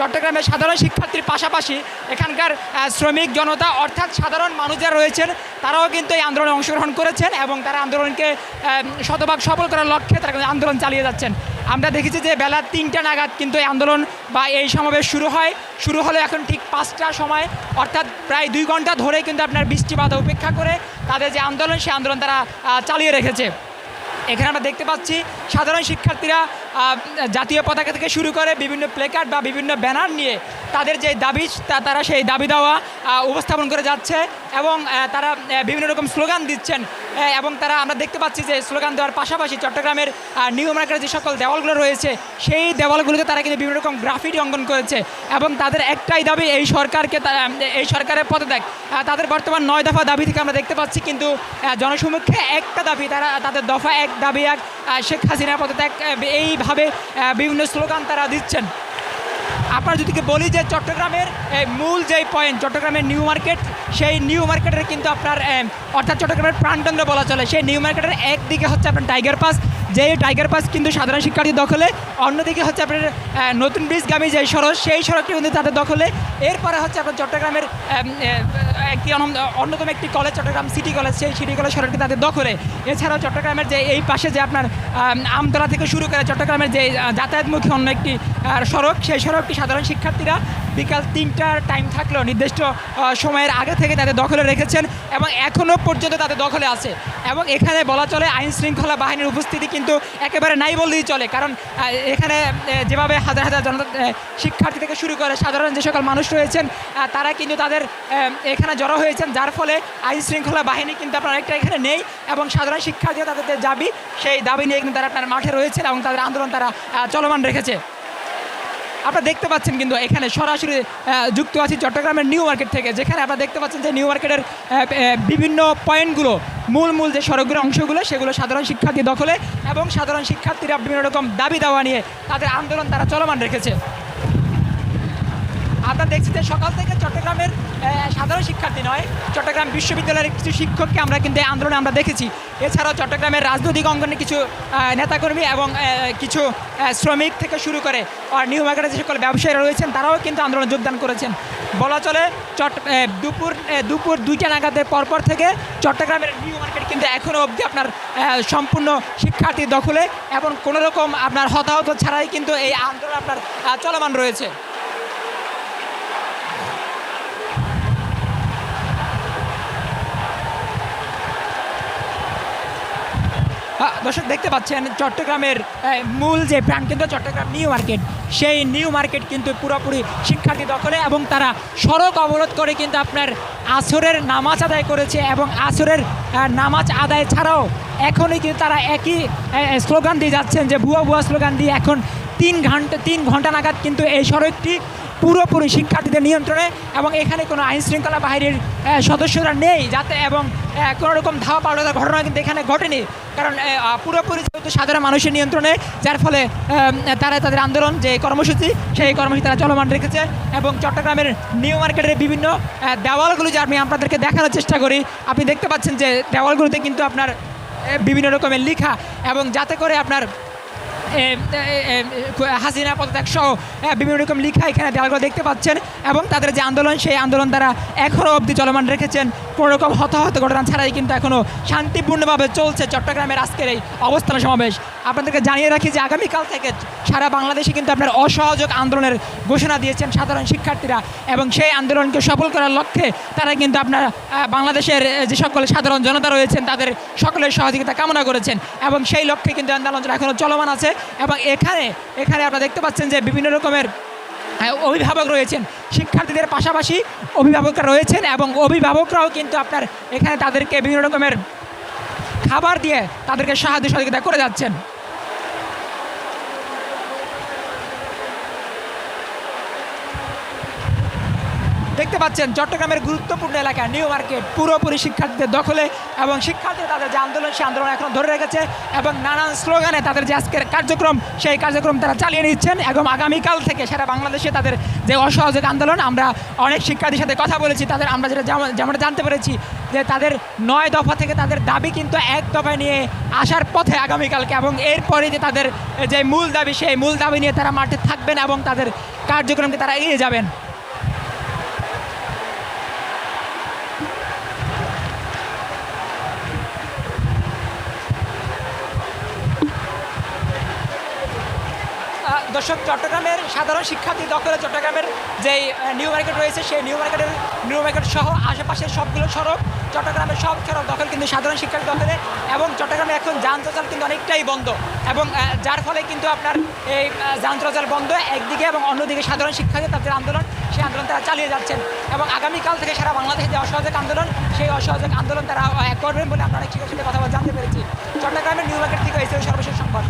চট্টগ্রামের সাধারণ শিক্ষার্থীর পাশাপাশি এখানকার শ্রমিক জনতা অর্থাৎ সাধারণ মানুষ যারা রয়েছেন, তারাও কিন্তু এই আন্দোলনে অংশগ্রহণ করেছেন এবং তারা আন্দোলনকে শতভাগ সফল করার লক্ষ্যে তারা আন্দোলন চালিয়ে যাচ্ছেন। আমরা দেখেছি যে বেলা তিনটা নাগাদ কিন্তু এই আন্দোলন বা এই সমাবেশ শুরু হয়। শুরু হলো এখন ঠিক পাঁচটার সময়, অর্থাৎ প্রায় দুই ঘণ্টা ধরে কিন্তু আপনার বৃষ্টি বাধা উপেক্ষা করে তাদের যে আন্দোলন, সেই আন্দোলন তারা চালিয়ে রেখেছে। এখানে আমরা দেখতে পাচ্ছি সাধারণ শিক্ষার্থীরা জাতীয় পতাকা থেকে শুরু করে বিভিন্ন প্লেকার্ড বা বিভিন্ন ব্যানার নিয়ে তাদের যে দাবি তারা সেই দাবি দেওয়া উপস্থাপন করে যাচ্ছে এবং তারা বিভিন্ন রকম স্লোগান দিচ্ছেন। এবং তারা আমরা দেখতে পাচ্ছি যে স্লোগান দেওয়ার পাশাপাশি চট্টগ্রামের নিউ মার্কেটের যে সকল দেওয়ালগুলো রয়েছে সেই দেওয়ালগুলোতে তারা কিন্তু বিভিন্ন রকম গ্রাফিটি অঙ্কন করেছে এবং তাদের একটাই দাবি এই সরকারকে এই সরকারের পদত্যাগ। তাদের বর্তমান নয় দফা দাবি থেকে আমরা দেখতে পাচ্ছি কিন্তু জনসমক্ষে একটা দাবি তারা তাদের দফা এক দাবি এক শেখ হাসিনার পদত্যাগ আহ, আহ, বিভিন্ন স্লোগান তারা দিচ্ছেন। আপনারা যদি বলি যে চট্টগ্রামের মূল যেই পয়েন্ট চট্টগ্রামের নিউ মার্কেট সেই নিউ মার্কেটের কিন্তু আপনার অর্থাৎ চট্টগ্রামের প্রাণকেন্দ্র বলা চলে। সেই নিউ মার্কেটের একদিকে হচ্ছে আপনার টাইগার পাস যে টাইগার পাস কিন্তু সাধারণ শিক্ষার্থী দখলে। অন্যদিকে হচ্ছে আপনার নতুন ব্রিজগামী যে সড়ক সেই সড়কটি কিন্তু তাদের দখলে। এরপরে হচ্ছে আপনার চট্টগ্রামের একটি অন্যতম একটি কলেজ চট্টগ্রাম সিটি কলেজ সেই সিটি কলেজ সড়কটি তাদের দখলে। এছাড়াও চট্টগ্রামের যে এই পাশে যে আপনার আম, আমতলা থেকে শুরু করে চট্টগ্রামের যে যাতায়াতমুখী অন্য একটি সড়ক সেই সড়কটি সাধারণ শিক্ষার্থীরা বিকাল তিনটার টাইম থাকলেও নির্দিষ্ট সময়ের আগে থেকে তাদের দখলে রেখেছেন এবং এখনও পর্যন্ত তাদের দখলে আছে। এবং এখানে বলা চলে আইন শৃঙ্খলা বাহিনীর উপস্থিতি কিন্তু একেবারে নাই বললেই চলে। কারণ এখানে যেভাবে হাজার হাজার জনতা শিক্ষার্থী থেকে শুরু করে সাধারণ যে সকল মানুষ রয়েছেন তারা কিন্তু তাদের এখানে জড়ো হয়েছেন, যার ফলে আইন শৃঙ্খলা বাহিনী কিন্তু আপনার একটা এখানে নেই এবং সাধারণ শিক্ষার্থীরা তাদের যে দাবি, সেই দাবি নিয়ে কিন্তু তারা আপনার মাঠে রয়েছেন এবং তাদের আন্দোলন তারা চলমান রেখেছে। আপনারা দেখতে পাচ্ছেন কিন্তু এখানে সরাসরি যুক্ত আছি চট্টগ্রামের নিউ মার্কেট থেকে, যেখানে আপনারা দেখতে পাচ্ছেন যে নিউ মার্কেটের বিভিন্ন পয়েন্টগুলো, মূল মূল যে সড়কের অংশগুলো, সেগুলো সাধারণ শিক্ষার্থী দখলে এবং সাধারণ শিক্ষার্থীরা বিভিন্ন রকম দাবি দাওয়া নিয়ে তাদের আন্দোলন তারা চলমান রেখেছে। আপনারা দেখছি যে সকাল থেকে চট্টগ্রামের সাধারণ শিক্ষার্থী নয়, চট্টগ্রাম বিশ্ববিদ্যালয়ের কিছু শিক্ষককে আমরা কিন্তু আন্দোলনে আমরা দেখেছি। এছাড়াও চট্টগ্রামের রাজনৈতিক অঙ্গনে কিছু নেতাকর্মী এবং কিছু শ্রমিক থেকে শুরু করে আর নিউ মার্কেটের যে সকল ব্যবসায়ীরা রয়েছেন, তারাও কিন্তু আন্দোলনে যোগদান করেছেন। বলা চলে, চট দুপুর দুপুর দুইটা নাগাদের পরপর থেকে চট্টগ্রামের নিউ মার্কেট কিন্তু এখনও অবধি আপনার সম্পূর্ণ শিক্ষার্থী দখলে এবং কোনোরকম আপনার হতাহত ছাড়াই কিন্তু এই আন্দোলন আপনার চলমান রয়েছে। দর্শক, দেখতে পাচ্ছেন চট্টগ্রামের মূল যে প্রাণকেন্দ্র, চট্টগ্রাম নিউ মার্কেট। সেই নিউ মার্কেট কিন্তু পুরোপুরি শিক্ষার্থী দখলে এবং তারা সড়ক অবরোধ করে কিন্তু আপনার আসরের নামাজ আদায় করেছে এবং আসরের নামাজ আদায় ছাড়াও এখনই কিন্তু তারা একই স্লোগান দিয়ে যাচ্ছেন যে ভুয়া ভুয়া স্লোগান দিয়ে এখন তিন ঘণ্টা তিন ঘণ্টা নাগাদ কিন্তু এই সড়কটি পুরোপুরি শিক্ষার্থীদের নিয়ন্ত্রণে এবং এখানে কোনো আইন শৃঙ্খলা বাহিনীর সদস্যরা নেই যাতে এবং কোনো রকম ধাওয়া পাল্টার ঘটনা কিন্তু এখানে ঘটেনি। কারণ পুরোপুরি যেহেতু সাধারণ মানুষের নিয়ন্ত্রণে, যার ফলে তারা তাদের আন্দোলন, যে কর্মসূচি, সেই কর্মসূচি তারা চলমান রেখেছে এবং চট্টগ্রামের নিউ মার্কেটের বিভিন্ন দেওয়ালগুলো যে আমি আপনাদেরকে দেখানোর চেষ্টা করি, আপনি দেখতে পাচ্ছেন যে দেওয়ালগুলোতে কিন্তু আপনার বিভিন্ন রকমের লেখা এবং যাতে করে আপনার হাসিনা পদত্যাগ সহ বিভিন্ন রকম লিখা এখানে দেয়ালগুলো দেখতে পাচ্ছেন এবং তাদের যে আন্দোলন, সেই আন্দোলন তারা এখনও অবধি চলমান রেখেছেন। কোনো রকম হতাহত ঘটনা ছাড়াই কিন্তু এখনও শান্তিপূর্ণভাবে চলছে চট্টগ্রামের আজকের এই অবস্থান সমাবেশ। আপনাদেরকে জানিয়ে রাখি যে আগামীকাল থেকে সারা বাংলাদেশে কিন্তু আপনার অসহযোগ আন্দোলনের ঘোষণা দিয়েছেন সাধারণ শিক্ষার্থীরা এবং সেই আন্দোলনকে সফল করার লক্ষ্যে তারা কিন্তু আপনার বাংলাদেশের যে সকল সাধারণ জনতা রয়েছেন তাদের সকলের সহযোগিতা কামনা করেছেন এবং সেই লক্ষ্যে কিন্তু আন্দোলন এখনও চলমান আছে এবং এখানে এখানে আপনারা দেখতে পাচ্ছেন যে বিভিন্ন রকমের অভিভাবক রয়েছেন। শিক্ষার্থীদের পাশাপাশি অভিভাবকরা রয়েছেন এবং অভিভাবকরাও কিন্তু আপনার এখানে তাদেরকে বিভিন্ন রকমের খাবার দিয়ে তাদেরকে সাহায্য সহযোগিতা করে যাচ্ছেন। দেখতে পাচ্ছেন চট্টগ্রামের গুরুত্বপূর্ণ এলাকা নিউ মার্কেট পুরোপুরি শিক্ষার্থীদের দখলে এবং শিক্ষার্থীরা তাদের যে আন্দোলন, সেই আন্দোলন এখন ধরে রেখেছে এবং নানান স্লোগানে তাদের যে আজকের কার্যক্রম, সেই কার্যক্রম তারা চালিয়ে নিচ্ছেন এবং আগামীকাল থেকে সারা বাংলাদেশে তাদের যে অসহযোগ আন্দোলন, আমরা অনেক শিক্ষার্থীর সাথে কথা বলেছি, তাদের আমরা যেটা যেমন- যেমনটা জানতে পেরেছি যে তাদের নয় দফা থেকে তাদের দাবি কিন্তু এক দফায় নিয়ে আসার পথে আগামীকালকে এবং এরপরে যে তাদের যে মূল দাবি, সেই মূল দাবি নিয়ে তারা মাঠে থাকবেন এবং তাদের কার্যক্রমকে তারা এগিয়ে যাবেন। দর্শক, চট্টগ্রামের সাধারণ শিক্ষার্থী দখলে চট্টগ্রামের যেই নিউ মার্কেট রয়েছে, সেই নিউ মার্কেটের নিউ মার্কেট সহ আশেপাশের সবগুলো সড়ক, চট্টগ্রামের সব সড়ক দখল কিন্তু সাধারণ শিক্ষার্থী দখলে এবং চট্টগ্রামে এখন যান চলাচল কিন্তু অনেকটাই বন্ধ এবং যার ফলে কিন্তু আপনার এই যান চলাচল বন্ধ একদিকে এবং অন্যদিকে সাধারণ শিক্ষার্থী তাদের আন্দোলন, সেই আন্দোলন তারা চালিয়ে যাচ্ছেন এবং আগামীকাল থেকে সারা বাংলাদেশে যে অসহযোগ আন্দোলন, সেই অসহযোগ আন্দোলন তারা করবেন বলে আমরা অনেক শিক্ষার্থীর সাথে কথা জানতে পেরেছি। চট্টগ্রামের নিউ মার্কেট থেকে এসে সর্বশেষ সংবাদ।